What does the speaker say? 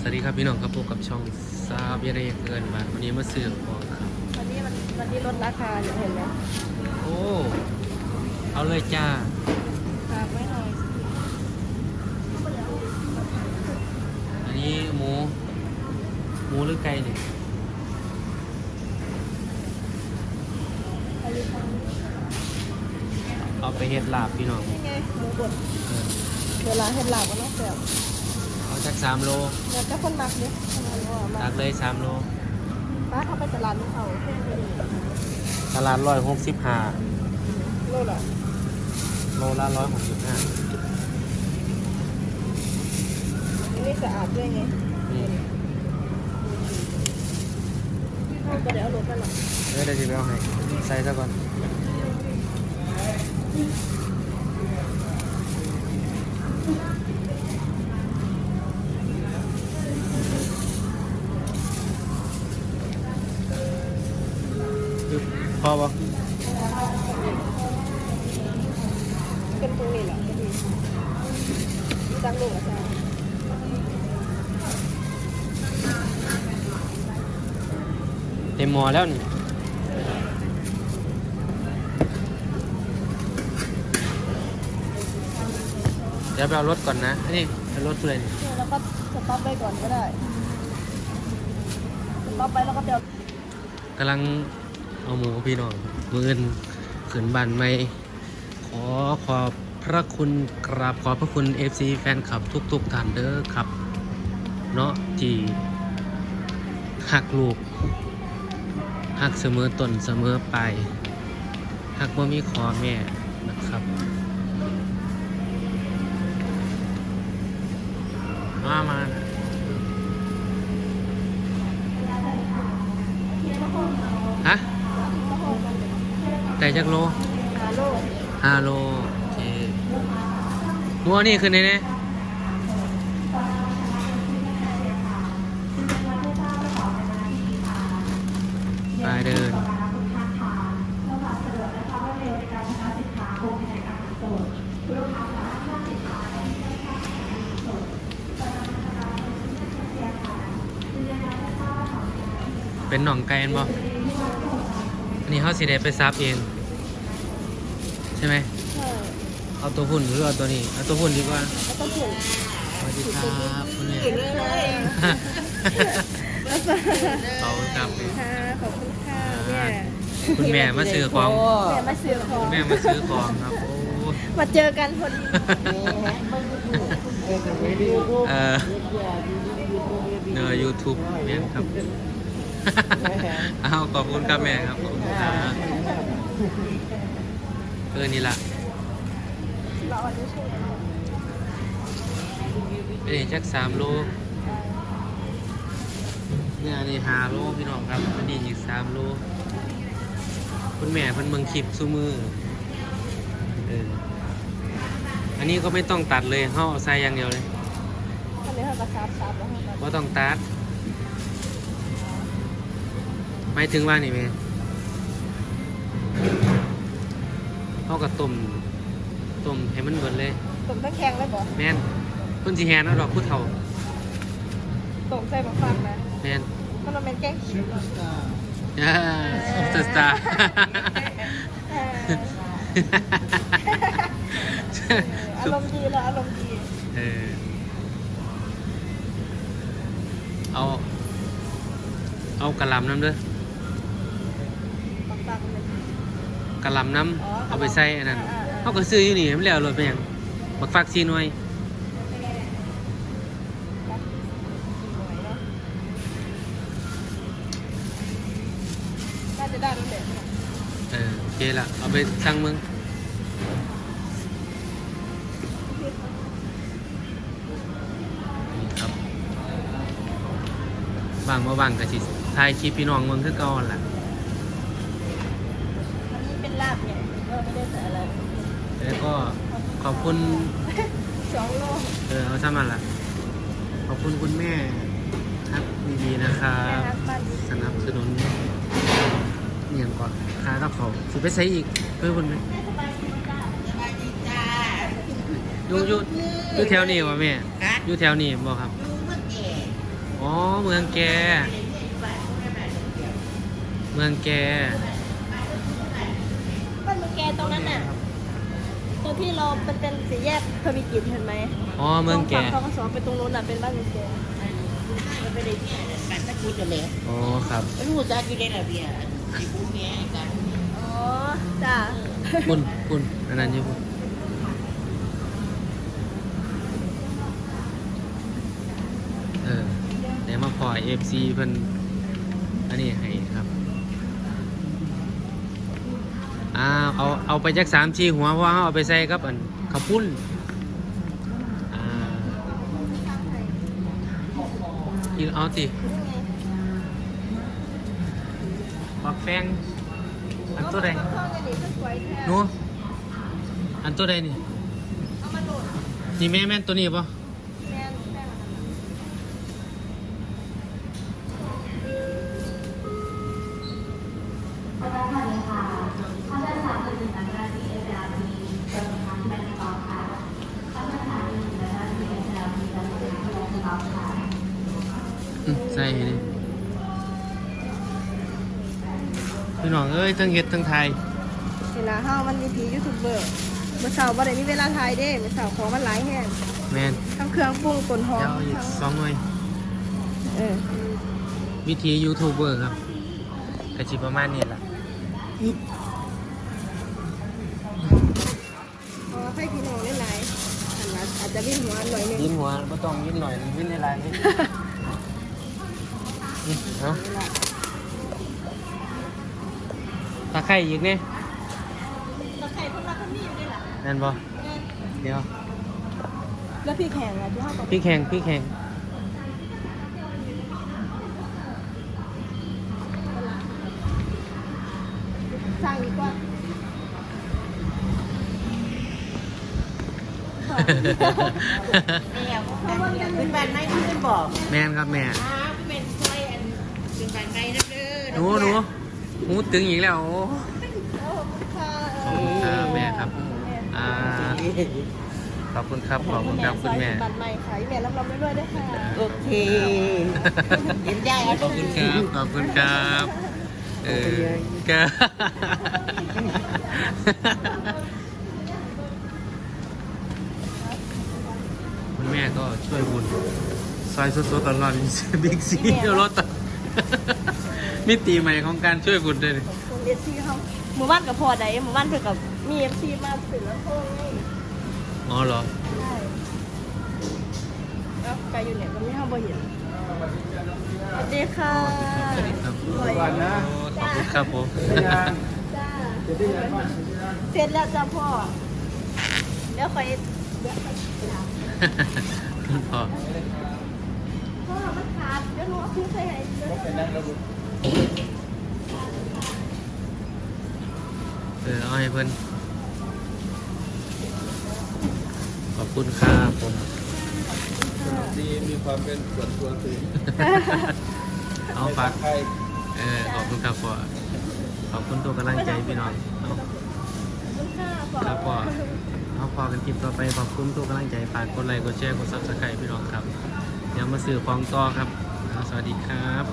สวัสดีครับพี่น้องครับพบกับช่องซาเบียเรเกินบาทวันนี้มาซื้อของครับ วันนี้มันวันนี้ลดราคาอยู่เห็นไหมโอ้ เอาเลยจ้าฝากไว้หน่อยอันนี้หมู หมูหรือไก่เนี่ยไปดูฟังเอาไปเฮ็ดลาบพี่น้องนี่ไงหมูบดเออเวลาเห็ดหลาบก็ต้องแซ่บ เอาจากสามโลเดี๋ยวจะคนมักเนี่ยทำไมว่ามาตักเลยสามโลป้าเขาไปตลาดลูกเขาแค่นี้ตลาดร้อยหกสิบห้าโลละโลละร้อยหกสิบห้าอันนี้สะอาดด้วยไงนี่เขาก็เดี๋ยวเอารถไปหรอกเดี๋ยวเดี๋ยวจะไปเอาให้ใส่ซะก่อน พอปะเป็นตรงนี้แหละพอดีตั้งลูกอาจารย์เต็มหมอแล้วนี่เดี๋ยวไปเอารถก่อนนะ นี่เอารถเพื่อนเนี่ยแล้วก็สต็อปไปก่อนก็ได้สต็อปไปแล้วก็เดี๋ยวกำลัง เอาหมูพี่น้องมืออื่นขืนบันไม่ขอขอบพระคุณกราบขอบพระคุณ FC แฟนคลับทุกๆท่านเด้อครับ เนาะที่หักลูกหักเสมอต้นเสมอไปหักว่ามีขอแม่นะครับมามานะฮะแต่ จักโลหาโลห้าโลโอเคมัวนี่คือในนี้ไปเดินเป็นหนองไก่บ่อันนี้เขาสิได้ไปซับเอง ใช่ไหมใช่เอาตัวหุ่นหรือเอาตัวนี้เอาตัวหุ่นดีกว่าแล้วก็ถูกสวัสดีครับคุณแม่เลยแล้วก็เขาจับเลยค่ะขอบคุณค่ะเนี่ยคุณแม่มาซื้อของแม่มาซื้อขอคุงณแม่มาซื้อของครับโอ้มาเจอกันพอดีเออเนื้อยูทูบแม่ครับเอาขอบคุณครับแม่ครับขอบคุณครับ เออ นี่ละเราอันนี้ช่วยเป็นอีกจักสามโลเนี่ยนี่ห้าโลพี่น้องครับอันนี้อีกสามโลคุณแม่เพิ่นเมืองคลิปซูมือเอออันนี้ก็ไม่ต้องตัดเลยเฮาเอาใส่อย่างเดียวเลยอันนี้เราก็ซับซับแล้วค่ะว่าต้องตัดหมายถึงว่านี่แม่ เขากับต้มต้มให้มันเบิดเลยต้มตะแคงเลยบ่แม่นเพิ่นสิแฮนเอาดอกผู้เฒ่าต้มใส่บะฟังนะแม่นมันเป็นแกงขี้เนาะอ่าสตาร์เอออารมณ์ดีแล้วอารมณ์ดีเออเอา เอากระหลำน้ำเด้อบะฟังเลยกระหลำน้อ๋อำ เอาไปใส่อันนั้นอ่าๆเขาก็ซื้ออยู่นี่มันแล้วรถไปหยังบักฟักซีหน่วยน่าจะได้แล้วแหละเออโอเคละเอาไปสั่งมึงนี่ครับบางมาบางกะสิถ่ายคลิปพี่น้องเมืองคือเก่าหั่นล่ะ อันนี้เป็นลาบเนี่ยเออไม่ได้ใส่อะไร แล้วก็ขอบคุณสองโลเออเอาซ้ำมันล่ะขอบคุณคุณแม่ครับดีๆนะครัแม่บฮักบ้านสนับสนุนเนียงก่อนค่ากับเขาสิไปใช้อีกเพื่อคุณไหมอยู่อยู่อยู่แถวนี้วะแม่ฮะอยู่แถวนี้บ่ครับดูเมื่อแก่อ๋อเมืองแก เมืองแกบ้านเมืองแกตรงนั้นน่ะต รงที่เราเป็นเป็นสี่แยกทวีกิจเห็นไหมอ๋อเมืองแกเขาก็สอนไปตรงนู้นน่ะเป็นบ้านเมืองแกมันไม่ได้ที่ไหนกันตะกี้จะเลยอ๋อครับไม่รู้จักกี่เล่นอะเบียร์ที่พูดเนี้ยกันอ๋อจ้าคุณคุณอันนั้นอยี่คุณเออเดี๋ยวมาพอเอฟซีเพิ่นอันนี้ให้ครับ อ่าเอาเอาไปจักสามชีหัวเพราะว่าเอาไปใส่กับอันข้าวปุ้นอ่ากินเอาสิปักแฟงอันตัวใดท่องกันดิสวยแท้หนูอันตัวใดนี่เอามาโดดนี่แม่แม่นตัวนี้ปะ แม่นแม่น อืมใส่ดิพี่น้องเอ้ยทั้งเฮ็ดทั้งไทยเวลาเฮามันมีผียูทูบเบอร์เมื่อเช้าบ่ได้มีเวลาถ่ายเด้เมื่อเช้าของมันหลายแฮงแม่นทั้งเครื่องปรุงต้นหอเดี๋ยมวเอาอีกทั้งสองหน่วยเออวิธียูทูบเบอร์ครับกระชิประมาณนี้ล่ะเพราะว่าให้พี่น้องได้หลายอันนั้นอาจจะวิ่งหัวหน่อยหนึง ยินหัวไม่ต้องยินหน่อยยินในไรนี่ เนาะตาไข่อีกเนี่ยตะไคร้พวกเราก็มีอยู่ด้วยล่ะนั่นบ่เดี๋ยว แล้วพี่แข่งอะที่เฮาต้องพี่แข่งพี่แข่งสร้างดีกว่าเนี่ยเป็นบ้านไม้ขึ้นบอก แม่นครับแม่ บ้านไม้นะเด้อหนูหนูหูตึงอีกแล้วโอ้ค่ะขอบคุณครับแม่ครับอ่าขอบคุณครับ ขอบคุณครับคุณแม่ บัตรใหม่ค่ะแม่รับรองไม่ด้วยด้วยค่ะโอเคเห็นได้ขอบคุณครับ ขอบคุณครับ เออครับคุณแม่ก็ช่วยบุญซอยสดๆตลอดบิ๊กซีรถ มิติใหม่ของการช่วยบุญด้วยนี่เอฟซีเขาหมู่บ้านกับพอใดหมู่บ้านเพื่อกับมีเอฟซีมาสื่อแล้วโทษไงอ๋อเหรอ ใช่แล้วไกลอยู่เนี่ยมันไม่ห้ามบ่เห็นสวัสดีค่ะสวัสดีครับสวยนะขอบคุณครับผมจ้าเสร็จแล้วจ้าพ่อเดี๋ยวไปเดี๋ยวไปถามคุณพ่อพ่อมันขาด เดี๋ยวหนูเอาทิ้งใส่ไหนเดี๋ยวเออเอาให้เพิ่นขอบคุณครับผมดีมีความเป็นส่วนตัวสูงเอาฝากใครเออขอบคุณครับพ่อขอบคุณตัวกำลังใจพี่น้องเอาคุณค่าพ่อครับพ่อเอาพอกันคลิปต่อไปขอบคุณตัวกำลังใจฝากกดไลค์กดแชร์กดซับสไครต์พี่น้องครับเดี๋ยวมาสื่อฟองต่อครับเอา สวัสดีครับ